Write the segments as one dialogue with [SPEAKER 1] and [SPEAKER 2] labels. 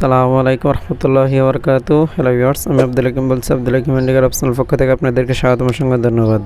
[SPEAKER 1] আসসালামু আলাইকুম রহমতুল্লাহি বরকাতু হ্যালো ভিউয়ার্স আমি আব্দুল হাকিম বলছি। আব্দুল হাকিম ইন্ডিকার অপশনাল পক্ষ থেকে আপনাদেরকে স্বাগতম, অসংখ্য ধন্যবাদ।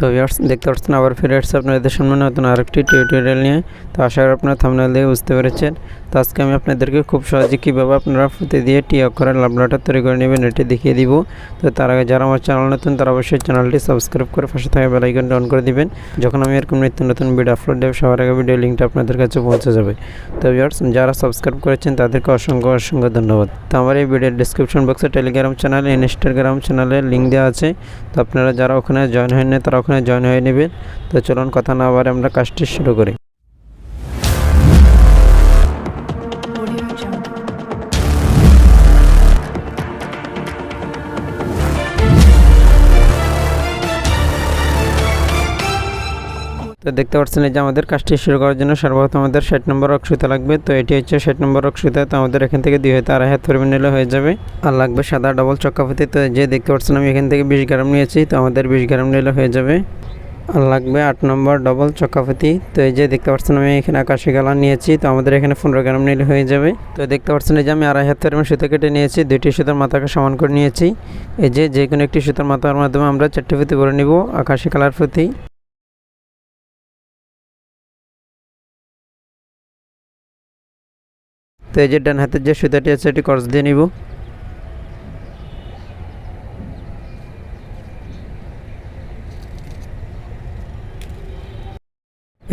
[SPEAKER 1] তো ভিউয়ার্স দেখতে পাচ্ছেন, আবার ফিরে আসছে আপনাদের সামনে নতুন আরেকটি টিউটোরিয়াল নিয়ে। তো আশা করি আপনারা থামনেল দিয়ে বুঝতে পেরেছেন। তো আজকে আমি আপনাদেরকে খুব সহজে কীভাবে আপনারা ফুতে দিয়ে টি অক্ষরের লাভলাটা তৈরি করে নেবেন, এটি দেখিয়ে দিব। তো তার আগে যারা আমার চ্যানেল নতুন, তারা অবশ্যই চ্যানেলটি সাবস্ক্রাইব করে পাশে থাকা বেলাইকনটি অন করে দিবেন। যখন আমি এরকম নিত্য নতুন ভিডিও আপলোড দেবো, সবার আগে ভিডিও লিঙ্কটা আপনাদের কাছে পৌঁছে যাবে। তো ভিউয়ার্স যারা সাবস্ক্রাইব করেছেন, তাদেরকে অসংখ্য অসংখ্য ধন্যবাদ। তো আমার এই ভিডিওর ডিসক্রিপশন বক্সে টেলিগ্রাম চ্যানেল ইনস্টাগ্রাম চ্যানেলের লিঙ্ক দেওয়া আছে। তো আপনারা যারা ওখানে জয়েন হয়নি, তারা ওখানে জয়েন হয়ে নেবেন। তো চলুন কথা না আবার আমরা কাজটি শুরু করি। তো দেখতে পাচ্ছেন এই যে আমাদের কাজটি শুরু করার জন্য সর্বপ্রথম আমাদের ষাট নম্বর অক্ষিতা লাগবে। তো এটি হচ্ছে ষাট নম্বর অক্ষিতা তো আমাদের এখান থেকে দুই হাতে আড়াই হাত পরিমাণ নিলে হয়ে যাবে। আর লাগবে সাদা ডবল চক্কাপতি তো যে দেখতে পাচ্ছেন আমি এখান থেকে বিশ গ্রাম নিয়েছি। তো আমাদের বিশ গ্রাম নিলে হয়ে যাবে। আর লাগবে আট নম্বর ডবল চক্কাপতি তো এই যে দেখতে পাচ্ছেন আমি এখানে আকাশি কালার নিয়েছি। তো আমাদের এখানে পনেরো গ্রাম নিলে হয়ে যাবে। তো দেখতে পাচ্ছেন এই যে আমি আড়াই হাত পরিমাণ সুতো কেটে নিয়েছি। দুইটি সুতার মাথাকে সমান করে নিয়েছি। এই যে যে কোনো একটি সুতার মাথার মাধ্যমে আমরা চারটি ফুতি করে নিব আকাশি কালার ফুতি তো এই যে ডান হাতের যে সুতাটি আছে, এটি কর্স দিয়ে নিব।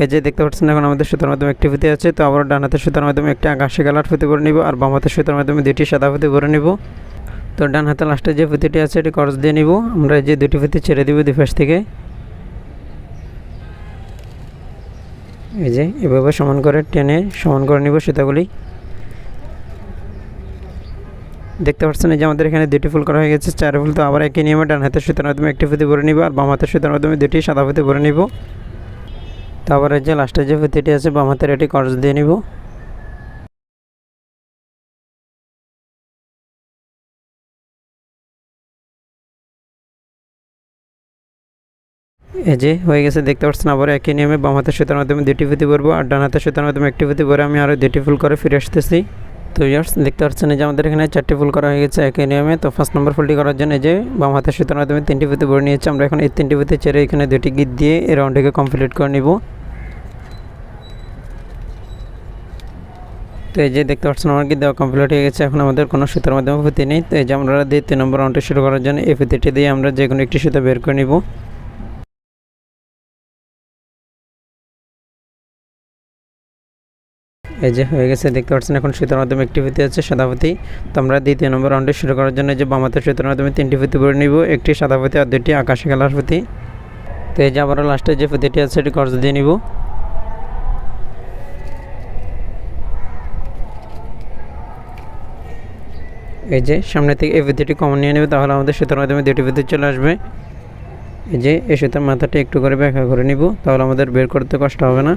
[SPEAKER 1] এই যে দেখতে পাচ্ছেন, এখন আমাদের সুতার মাধ্যমে একটি ফুতি আছে, তো আবার ডান হাতের সুতার মাধ্যমে একটি আকাশি কালার ফুতি ভরে নিব, আর বাম হাতের সুতার মাধ্যমে দুটি সাদা ফুতি ভরে নিব। তো ডান হাতে লাস্টে যে ফুতিটি আছে, এটি কর্স দিয়ে নিব। আমরা যে দুটি ফুতি ছেড়ে দিব দুই পাশ থেকে। এই যে এভাবে সমান করে টেনে সমান করে নিব সুতাগুলি। দেখতে পাচ্ছেন এই যে আমাদের এখানে দুটি ফুল করা হয়ে গেছে। চার ফুল তো আবার একই নিয়মে, ডান হাতের সুতার মাধ্যমে একটি ফুতি ভরে নিব আর বাম হাতের সুতার মাধ্যমে দুটি সাদা ফুতি ভরে নিব। তারপরে যে লাস্টের যে ফুতিটি আছে, বাম হাতের এটি কর্জ দিয়ে নিব। এই যে হয়ে গেছে, দেখতে পাচ্ছেন আবার একই নিয়মে বাম হাতের সুতার মাধ্যমে দুটি ফুতি ভরবো আর ডান হাতের সুতার মাধ্যমে একটি ফুতি ভরে আমি আরও দুটি ফুল করে ফিরে আসতেছি। তো ইয়ার্স দেখতে পাচ্ছেন যে আমাদের এখানে চারটি ফুল করা হয়ে গেছে একই নিয়মে তো ফার্স্ট নম্বর ফুলটি করার জন্য যে বাম হাতের সুতার মাধ্যমে তিনটি ফুতি ভরে নিয়েছি। আমরা এখন এই তিনটি ফুতি ছেড়ে এখানে দুটি গিট দিয়ে এই রাউন্ডটিকে কমপ্লিট করে নিব। তো এই যে দেখতে পাচ্ছেন আমার দেওয়া কমপ্লিট হয়ে গেছে। এখন আমাদের কোনো সুতার মাধ্যমে ফুতি নেই। তো এই যে আমরা দিয়ে তিন নম্বর রাউন্ডটি শুরু করার জন্য এই ফুতিটি দিয়ে আমরা যে কোনো একটি সুতা বের করে নিব। এই যে হয়ে গেছে, দেখতে পাচ্ছেন এখন সুতার মাধ্যমে একটি ফুতি আছে সাদা ফুতি তো আমরা দ্বিতীয় নম্বর রাউন্ডে শুরু করার জন্য যে বামাতের সুতার মাধ্যমে তিনটি ফুতি ভরে নিব, একটি সাদা ফুতি আর দুটি আকাশি কালার ফুতি তো এই যে আবারও লাস্টে যে ফুতিটি আছে, এটি কর্জ দিয়ে নিব। এই যে সামনে থেকে এই ফুতিটি কমন নিয়ে নেবে, তাহলে আমাদের সুতার মাধ্যমে দুটি ফুতি চলে আসবে। এই যে এই সুতার মাথাটি একটু করে ব্যাখ্যা করে নিব, তাহলে আমাদের বের করতে কষ্ট হবে না।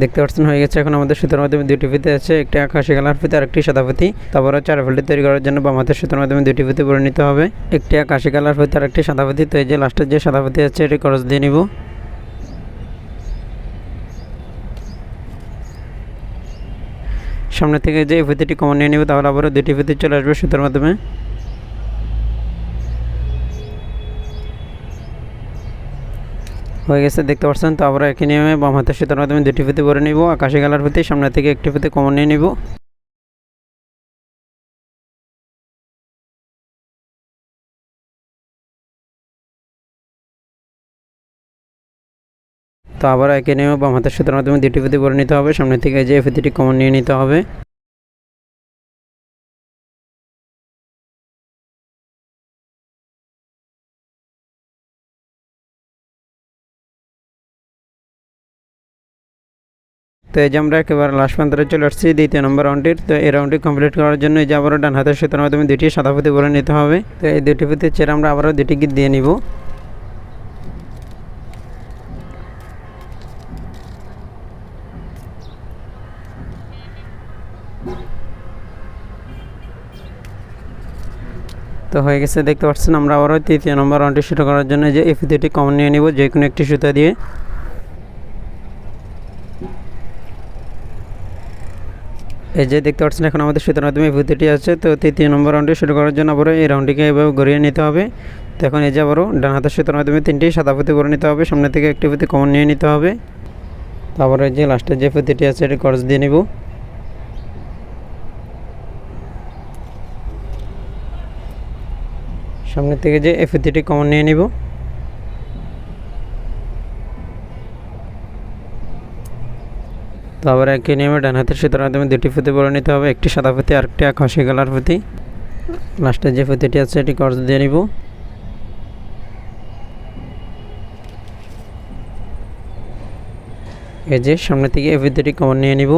[SPEAKER 1] দেখতে পাচ্ছেন, হয়ে গেছে এখন আমাদের সুতার মাধ্যমে দুটি ফিতে আছে, একটি আকাশি কালার ফিতে আর একটি সাদা ফিতি তারপরে চার ফিল্ডি তৈরি করার জন্য বাম হাতের সুতার মাধ্যমে দুটি ফিতে পরে নিতে হবে। একটি আকাশি কালার ফিতে আর একটি সাদা ফিতি তো এই যে লাস্টের যে সাদা ফিতি আছে, এটি খরচ দিয়ে নিব। সামনে থেকে যে ফিতিটি কমন নিয়ে নেবে, তাহলে আবারও দুটি ফিতে চলে আসবে সুতার মাধ্যমে। হয়ে গেছে, দেখতে পাচ্ছেন? তো আমরা একই নিয়মে বাম হাতের সুতার মাধ্যমে দুটি ফিতে ভরে নিব। আকাশি কালার ফিতে সামনে থেকে একটি ফিতে কমন নিয়ে নিব। তো আবার একই নিয়মে বাম হাতের সুতার মাধ্যমে দুটি ফিতে ভরে নিতে হবে। সামনে থেকে যে ফিতিটি কমন নিয়ে নিতে হবে। তো এই যে আমরা একেবারে লাস্ট প্রান্তরে চলে আসছি, দ্বিতীয় নম্বর রাউন্ডটির তো এই রাউন্ডটি কমপ্লিট করার জন্য এই যে আবারও ডান হাতের সুতার মাধ্যমে দুটি সাদা ফুতি ভরে নিতে হবে। তো এই দুটি ফুতি চেয়ে আমরা আবারও দুটি গিট দিয়ে নিব। তো হয়ে গেছে, দেখতে পাচ্ছেন, আমরা আবারও তৃতীয় নম্বর রাউন্ডটি শুরু করার জন্য যে এই ফিতেটি কমন নিয়ে নিব যে কোনো একটি সুতা দিয়ে। এই যে দেখতে পাচ্ছেন, এখন আমাদের সুতার মাধ্যমে ভূতিটি আছে। তো তৃতীয় নম্বর রাউন্ডে শুরু করার জন্য আবারও এই রাউন্ডটিকে এভাবে গড়িয়ে নিতে হবে। তো এখন এই যে আবারও ডান হাতের সুতার মাধ্যমে তিনটি, সাদা ফুতি করে নিতে হবে। সামনে থেকে একটি ফুতি কমন নিয়ে নিতে হবে। তারপরে যে লাস্টের যে ফুতিটি আছে, এটি করজ দিয়ে নিব। সামনে থেকে যে এই ফুতিটি কমন নিয়ে নিব। তো আবার একই নিয়মে ডান হাতের সুতার মাধ্যমে দুটি ফুতি পরে নিতে হবে, একটি সাদা ফুতি আর একটি আকাশি কালার ফুতি। লাস্টের যে ফুতিটি আছে, এটি কর্জ দিয়ে নিব। এই যে সামনে থেকে এই ফুতিটি কমন নিয়ে নিব।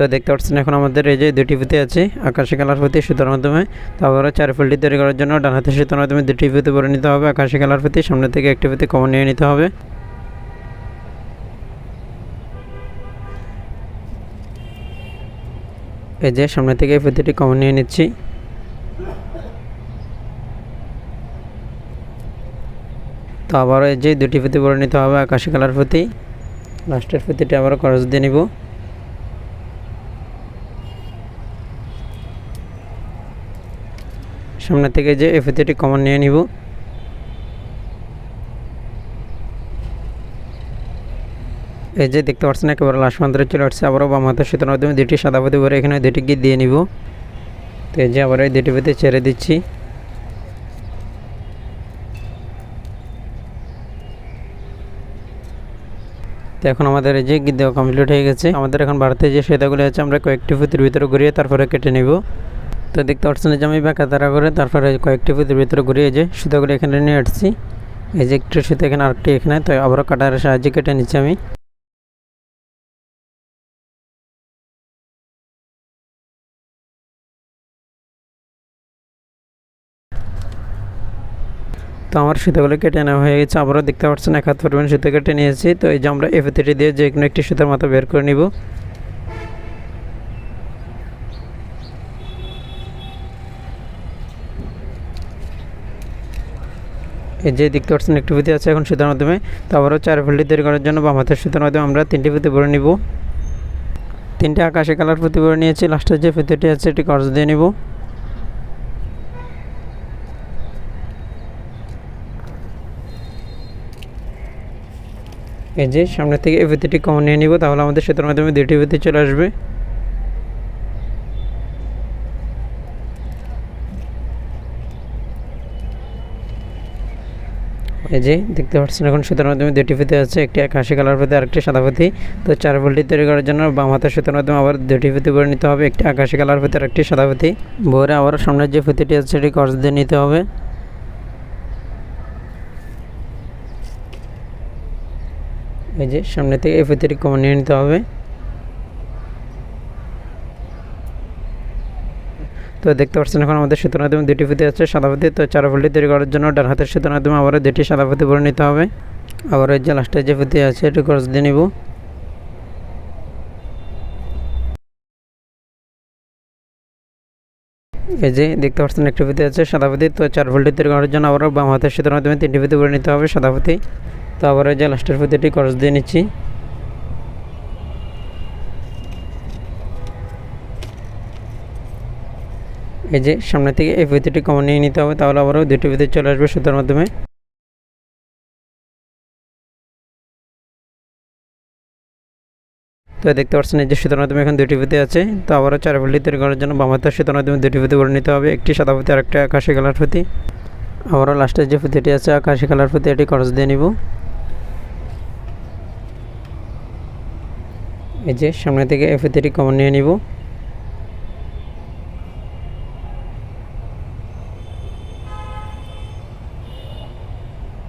[SPEAKER 1] তো দেখতে পাচ্ছেন এখন আমাদের এই যে দুটি পুঁতি আছে, আকাশি কালার পুঁতি সুতার মাধ্যমে। তারপরে চার ফুলটি তৈরি করার জন্য ডান হাতের সুতার মাধ্যমে দুটি পুঁতি ভরে নিতে হবে, আকাশি কালার পুঁতি সামনে থেকে একটি পুঁতি কমন নিয়ে নিতে হবে। এই যে সামনে থেকে এই পুঁতিটি কমন নিয়ে নিচ্ছি। তো আবারও এই যে দুটি পুঁতি ভরে নিতে হবে, আকাশি কালার পুঁতি লাস্টের পুঁতিটি আবারও খরচ দিয়ে নিব। সামনে থেকে যে এফিতিটি কমন নিয়ে নিব। এই যে দেখতে পাচ্ছেন, একেবারে লাস্ট মাত্রে চলে আসছে, আবারও বাম হাতের সুতোর মাধ্যমে দুটি সাদা পুঁতি ভরে এখানে দুটি গিয়ে দিয়ে নিব। তো এই যে আবার এই দুটি পুঁতি ছেড়ে দিচ্ছি। তো এখন আমাদের এই যে দেওয়া কমপ্লিট হয়ে গেছে। আমাদের এখন ভারতে যে সেতাগুলি আছে, আমরা কয়েকটি পুঁতির ভিতরে ঘুরিয়ে তারপরে কেটে নেব। তো দেখতে পাচ্ছেন যে আমি বাঁকা তারা করে তারপরে কয়েকটি পুঁতির ভিতরে ঘুরিয়ে যে সুতাগুলো এখানে নিয়ে আসছি। এই যে একটি সুতো এখানে, আরেকটি এখানে, তো আবারও কাটারের সাহায্যে কেটে নিচ্ছি আমি। তো আমার সুতোগুলো কেটে নেওয়া হয়ে গেছে। আবারও দেখতে পাচ্ছেন এক হাত পরিমাণ সুতো কেটে নিয়েছি। তো এই যে আমরা এফএতিটি দিয়ে যে কোনো একটি সুতার মাথা বের করে নিব। এই যে দেখতে পাচ্ছেন একটি পুঁতি আছে এখন সুতার মাধ্যমে। তো আবারও চার ফুলটি তৈরি করার জন্য বাম হাতের সুতার মাধ্যমে আমরা তিনটি পুঁতি ভরে নিব। তিনটে আকাশি কালার পুঁতি ভরে নিয়েছি। লাস্টের যে পুঁতিটি আছে এটি কর্জ দিয়ে নিব। এই যে সামনে থেকে এই পুঁতিটি কমন নিয়ে নিব, তাহলে আমাদের সুতার মাধ্যমে দুটি পুঁতি চলে আসবে। এই যে দেখতে পাচ্ছেন এখন সুতার মাধ্যমে দুটি ফিতে আছে, একটি আকাশি কালার ফিতে আরেকটি সাদা ফিতে তো চার ভোল্টি তৈরি করার জন্য বাম হাতের সুতার মাধ্যমে আবার দুটি ফিতে করে নিতে হবে, একটি আকাশি কালার ফিতে আরেকটি সাদা ফিতে ভরে আবার সামনের যে ফিতেটি আছে, সেটি কর্জ দিয়ে নিতে হবে। এই যে সামনে থেকে এই ফিতেটি কমন নিয়ে নিতে হবে। তো দেখতে পাচ্ছেন এখন আমাদের সুতোর মাধ্যমে দুটি ফিতে আছে, সাদা ফিতে তো চার ফুলটি তৈরি করার জন্য ডান হাতের সুতোর মাধ্যমে আবারও দুটি সাদা ফিতে ভরে নিতে হবে। আবার এই যে লাস্টের যে ফিতে আছে, এটি খরচ দিয়ে নিব। এই যে দেখতে পাচ্ছেন একটি ফিতে আছে, সাদা ফিতে তো চার ফুলটি তৈরি করার জন্য আবারও বাম হাতের সুতোর মাধ্যমে তিনটি ফিতে ভরে নিতে হবে, সাদা ফিতে তো আবার এই যে লাস্টের ফিতেটি খরচ দিয়ে নিচ্ছি। এই যে সামনে থেকে এই ফিতিটি কমন নিয়ে নিতে হবে, তাহলে আবারও দুটি ফিতে চলে আসবে সুতার মাধ্যমে। তো দেখতে পাচ্ছেন এই যে সুতার মাধ্যমে এখন দুটি ফিতে আছে, তো আবারও চার ফুলটি তৈরি করার জন্য বাম হাতের সুতার মাধ্যমে দুটি ফিতে করে নিতে হবে, একটি সাদা ফুতি আর একটা আকাশি কালার ফুতি আবারও লাস্টের যে ফুতিটি আছে, আকাশি কালার ফুতি এটি খরচ দিয়ে নিব। এই যে সামনে থেকে এই ফুতিটি কমন নিয়ে নিব।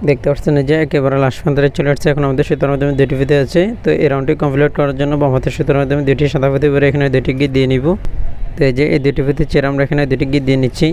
[SPEAKER 1] দেখতে পাচ্ছেন যে একেবারে লাস্ট পর্যন্ত চলে আসছে। এখন আমাদের সুতোর মাধ্যমে দুটি ফিতে আছে। তো এই রাউন্ডটি কমপ্লিট করার জন্য বাম হাতের সুতোর মাধ্যমে দুটি সাদা ফিতে করে এখানে দুটি গিয়ে দিয়ে নিব। তো এই যে এই দুটি ফিতে চেয়ে আমরা এখানে দুটি গিয়ে দিয়ে নিচ্ছি।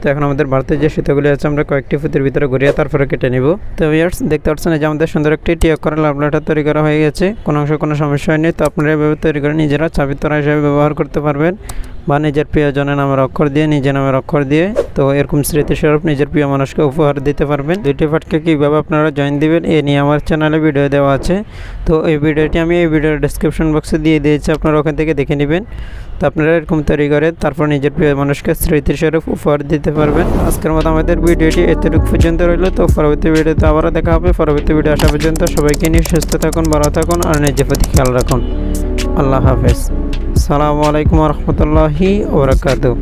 [SPEAKER 1] তো এখন আমাদের ভারতের যে সুতোগুলি আছে, আমরা কয়েকটি ফুতের ভিতরে ঘুরিয়ে তারপরে কেটে নিব। তো ইয়ার্স দেখতে পাচ্ছেন যে আমাদের সুন্দর একটি টিয়ক করা লাভলাটা তৈরি করা হয়ে গেছে। কোনো অংশ কোনো সমস্যা হয়নি। তো আপনারা এভাবে তৈরি করে নিজেরা চাবিতরা হিসেবে ব্যবহার করতে পারবেন বা নিজের প্রিয়জনের নামের অক্ষর দিয়ে, নিজের নামের অক্ষর দিয়ে। তো এরকম স্মৃতিস্বরূপ নিজের প্রিয় মানুষকে উপহার দিতে পারবেন। দুইটি পাটকে কীভাবে আপনারা জয়েন দিবেন, এ নিয়ে আমার চ্যানেলে ভিডিও দেওয়া আছে। তো এই ভিডিওটি আমি এই ভিডিওর ডিসক্রিপশন বক্সে দিয়ে দিয়েছি, আপনারা ওখান থেকে দেখে নেবেন। তো আপনারা এরকম তৈরি করে, তারপর নিজের প্রিয় মানুষকে স্মৃতিস্বরূপ উপহার দিতে পারবেন। আজকের মতো আমাদের ভিডিওটি এতটুকু পর্যন্ত রইল। তো পরবর্তী ভিডিওতে আবারও দেখা হবে। পরবর্তী ভিডিও আসা পর্যন্ত সবাইকে নিয়ে সুস্থ থাকুন, ভালো থাকুন আর নিজের প্রতি খেয়াল রাখুন। আল্লাহ হাফেজ। সালামু আলাইকুম রহমতুল্লাহি ওবরাকাতু